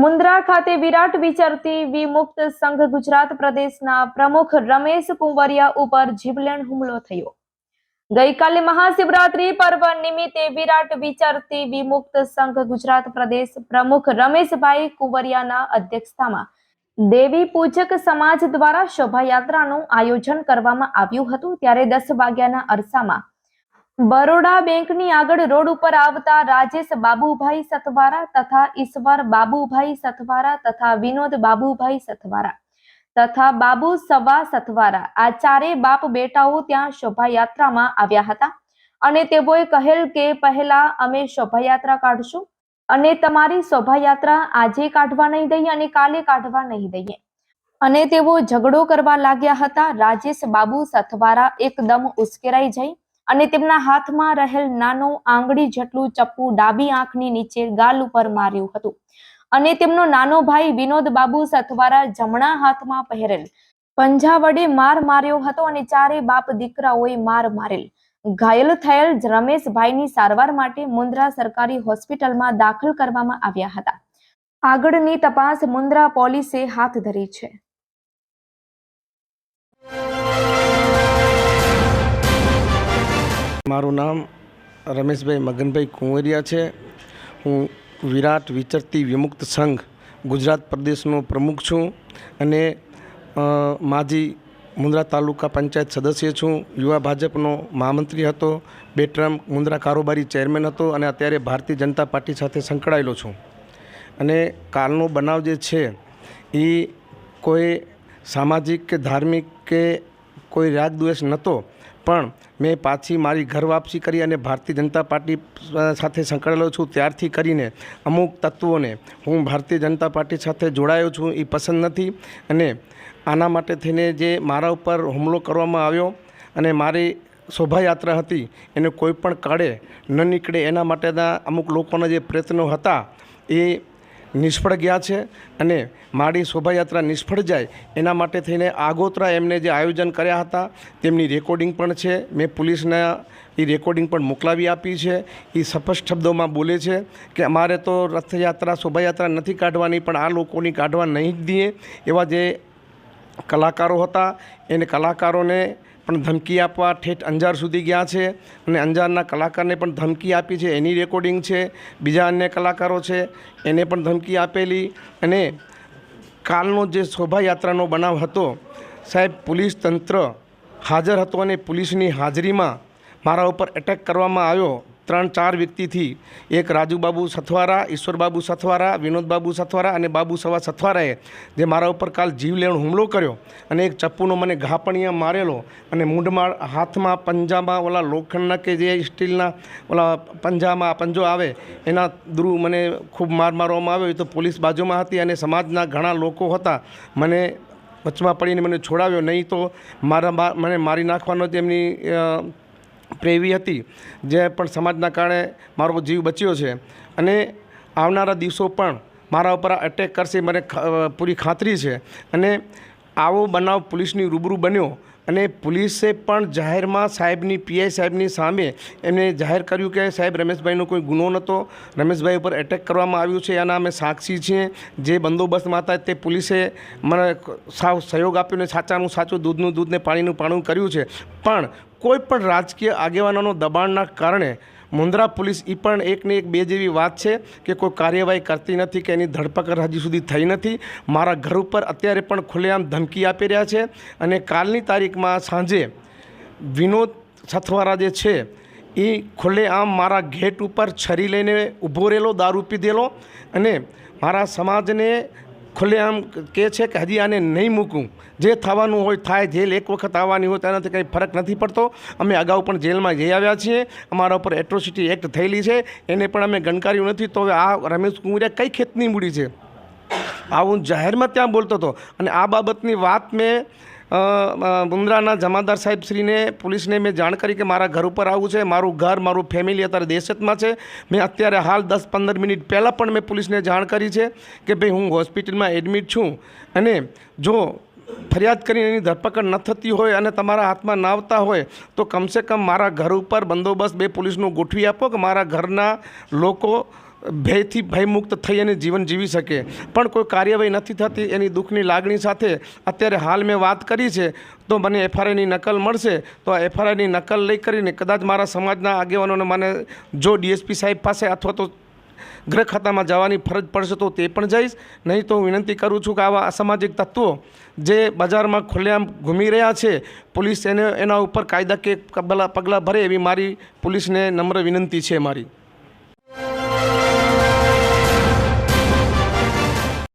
મુન્દ્રા ખાતે વિરાટ વિચરતી વિમુક્ત સંઘ ગુજરાત પ્રદેશના પ્રમુખ રમેશ કુંવરિયા ઉપર જીવલેણ હુમલો થયો. ગઈકાલે મહાશિવરાત્રી પર્વ નિમિત્તે વિરાટ વિચરતી વિમુક્ત સંઘ ગુજરાત પ્રદેશ પ્રમુખ રમેશભાઈ કુંવરિયાના અધ્યક્ષતામાં દેવી પૂજક સમાજ દ્વારા શોભાયાત્રાનું આયોજન કરવામાં આવ્યું હતું. ત્યારે દસ વાગ્યાના અરસામાં બરોડા બેંકની આગળ રોડ ઉપર આવતા રાજેશ બાબુભાઈ સથવારા તથા ઈશ્વર બાબુભાઈ સથવારા તથા વિનોદ બાબુભાઈ સથવારા તથા બાબુ સવા સથવારા આ ચારે બાપ બેટાઓ ત્યાં શોભાયાત્રામાં આવ્યા હતા. અને તેઓએ કહેલ કે પહેલા અમે શોભાયાત્રા કાઢશું અને તમારી શોભાયાત્રા આજે કાઢવા નહીં દઈએ અને કાલે કાઢવા નહીં દઈએ. અને તેઓ ઝઘડો કરવા લાગ્યા હતા. રાજેશ બાબુ સથવારા એકદમ ઉશ્કેરાઈ જઈ અને તેમના હાથમાં રહેલ નાનો આંગળી જેટલું ચપ્પુ ડાબી આંખની નીચે ગાલ ઉપર માર્યું હતું. અને તેમનો નાનો ભાઈ વિનોદ બાબુ સથવારા જમણા હાથમાં પહેરેલ. પંજા વડે માર માર્યો હતો અને ચારે બાપ દીકરાઓએ માર મારેલ. ઘાયલ થયેલ રમેશભાઈની સારવાર માટે મુન્દ્રા સરકારી હોસ્પિટલમાં દાખલ કરવામાં આવ્યા હતા. આગળની તપાસ મુન્દ્રા પોલીસે હાથ ધરી છે. મારું નામ રમેશભાઈ મગનભાઈ કુંવરિયા છે. હું વિરાટ વિચરતી વિમુક્ત સંઘ ગુજરાત પ્રદેશનો પ્રમુખ છું અને માજી મુન્દ્રા તાલુકા પંચાયત સદસ્ય છું. યુવા ભાજપનો મહામંત્રી હતો બે ટર્મ મુન્દ્રા કારોબારી ચેરમેન હતો અને અત્યારે ભારતીય જનતા પાર્ટી સાથે સંકળાયેલો છું. અને કાલનો બનાવ જે છે એ કોઈ સામાજિક કે ધાર્મિક કે કોઈ રાગ દ્વેષ નહોતો પણ મેં પાછી મારી ઘર વાપસી કરી અને ભારતીય જનતા પાર્ટી સાથે સંકળાયેલો છું. ત્યારથી કરીને અમુક તત્વોને હું ભારતીય જનતા પાર્ટી સાથે જોડાયો છું એ પસંદ નથી અને આના માટે થઈને જે મારા ઉપર હુમલો કરવામાં આવ્યો અને મારી શોભાયાત્રા હતી, એને કોઈ પણ કાળે ન નીકળે એના માટેના અમુક લોકોના જે પ્રયત્નો હતા એ નિષ્ફળ ગયા છે અને મારી શોભાયાત્રા નિષ્ફળ જાય એના માટે થઈને આગોતરા એમને જે આયોજન કર્યા હતા, તેમની રેકોર્ડિંગ પણ છે. મેં પોલીસના એ રેકોર્ડિંગ પણ મોકલાવી આપી છે. એ સ્પષ્ટ શબ્દોમાં બોલે છે કે અમારે તો રથયાત્રા, શોભાયાત્રા નથી કાઢવાની, પણ આ લોકોની કાઢવા નહીં જ દઈએ એવા જે કલાકારો હતા. એને કલાકારોને પણ ધમકી આપવા ઠેઠ અંજાર સુધી ગયા છે અને અંજારના કલાકારને પણ ધમકી આપી છે. એની રેકોર્ડિંગ છે, બીજા અન્ય કલાકારો છે, એને પણ ધમકી આપેલી અને કાલનો જે શોભાયાત્રાનો બનાવ હતો, સાહેબ, પોલીસ તંત્ર હાજર હતો અને પોલીસની હાજરીમાં મારા ઉપર એટેક કરવામાં આવ્યો. ત્રણ ચાર વ્યક્તિથી એક રાજુબાબુ સથવારા, ઈશ્વરબાબુ સથવારા, વિનોદબાબુ સથવારા અને બાબુ સવા સથવારાએ જે મારા ઉપર કાલ જીવલેણ હુમલો કર્યો અને એક ચપ્પુનો મને ઘા મારેલો અને મૂંઢમાં હાથમાં પંજામાં ઓલા લોખંડના કે જે સ્ટીલના ઓલા પંજામાં પંજો આવે એના દ્રુ મને ખૂબ માર મારવામાં આવ્યો. તો પોલીસ બાજુમાં હતી અને સમાજના ઘણા લોકો હતા. મને વચમાં પડીને મને છોડાવ્યો. નહીં તો મારા મને મારી નાખવાનો તેમની પ્રેવી હતી, જે પણ સમાજના કારણે મારો જીવ બચ્યો છે. અને આવનારા દિવસો પણ મારા ઉપર અટેક કરશે, મને પૂરી ખાતરી છે. અને આવો બનાવ પોલીસની રૂબરૂ બન્યો અને પોલીસે પણ જાહેરમાં સાહેબની, પીઆઈ સાહેબની સામે એમને જાહેર કર્યું કે સાહેબ, રમેશભાઈનો કોઈ ગુનો નહોતો. રમેશભાઈ ઉપર એટેક કરવામાં આવ્યું છે. એના અમે સાક્ષી છીએ. જે બંદોબસ્તમાં હતા તે પોલીસે મને સાવ સહયોગ આપ્યો ને સાચાનું સાચું દૂધનું દૂધ ને પાણીનું પાણું કર્યું છે. પણ કોઈ પણ રાજકીય આગેવાનોનો દબાણના કારણે મુન્દ્રા પોલીસ એ પણ એકને એક બે જેવી વાત છે કે કોઈ કાર્યવાહી કરતી નથી, કે એની ધરપકડ હજી સુધી થઈ નથી. મારા ઘર ઉપર અત્યારે પણ ખુલ્લેઆમ ધમકી આપી રહ્યા છે અને કાલની તારીખમાં સાંજે વિનોદ સથવારા જે છે એ ખુલ્લેઆમ મારા ગેટ ઉપર છરી લઈને ઊભો રહેલો, દારૂ પીધેલો અને મારા સમાજને ખુલ્લેઆમ કહે છે કે હજી આને નહીં મૂકું. જે થવાનું હોય થાય જેલ એક વખત આવવાની હોય તેનાથી કંઈ ફરક નથી પડતો. અમે અગાઉ પણ જેલમાં જઈ આવ્યા છીએ. અમારા ઉપર એટ્રોસિટી એક્ટ થયેલી છે. એને પણ અમે ગણકાર્યું નથી. તો હવે આ રમેશ કુંવરિયા કઈ ખેતની મૂડી છે? આ હું જાહેરમાં ત્યાં બોલતો હતો. અને આ બાબતની વાત મેં મુન્દ્રાના જમાદાર સાહેબ શ્રીને, પોલીસને મેં જાણ કરી કે મારા ઘર ઉપર આવું છે, મારું ઘર, મારું ફેમિલી અત્યારે દેશતમાં છે. મેં અત્યારે હાલ દસ પંદર મિનિટ પહેલાં પણ મેં પોલીસને જાણ કરી છે કે ભાઈ હું હોસ્પિટલમાં એડમિટ છું અને જો ફરિયાદ કરીને એની ધરપકડ ન થતી હોય અને તમારા હાથમાં ના આવતા હોય, તો કમસે કમ મારા ઘર ઉપર બંદોબસ્ત બે પોલીસનું ગોઠવી આપો કે મારા ઘરના લોકો ભયથી ભયમુક્ત થઈ અને જીવન જીવી શકે. પણ કોઈ કાર્યવાહી નથી થતી, એની દુઃખની લાગણી સાથે અત્યારે હાલ મેં વાત કરી છે, તો મને એફઆરઆઈની નકલ મળશે, તો આ એફઆરઆઈની નકલ લઈ કરીને કદાચ મારા સમાજના આગેવાનોને મને જો ડીએસપી સાહેબ પાસે અથવા તો ગ્રહ ખાતામાં જવાની ફરજ પડશે તો તે પણ જઈશ. નહીં તો હું વિનંતી કરું છું કે આવા અસામાજિક તત્વો જે બજારમાં ખુલ્લેઆમ ઘૂમી રહ્યા છે, પોલીસ એને એના ઉપર કાયદાકીય પગલાં પગલાં ભરે એવી મારી પોલીસને નમ્ર વિનંતી છે મારી.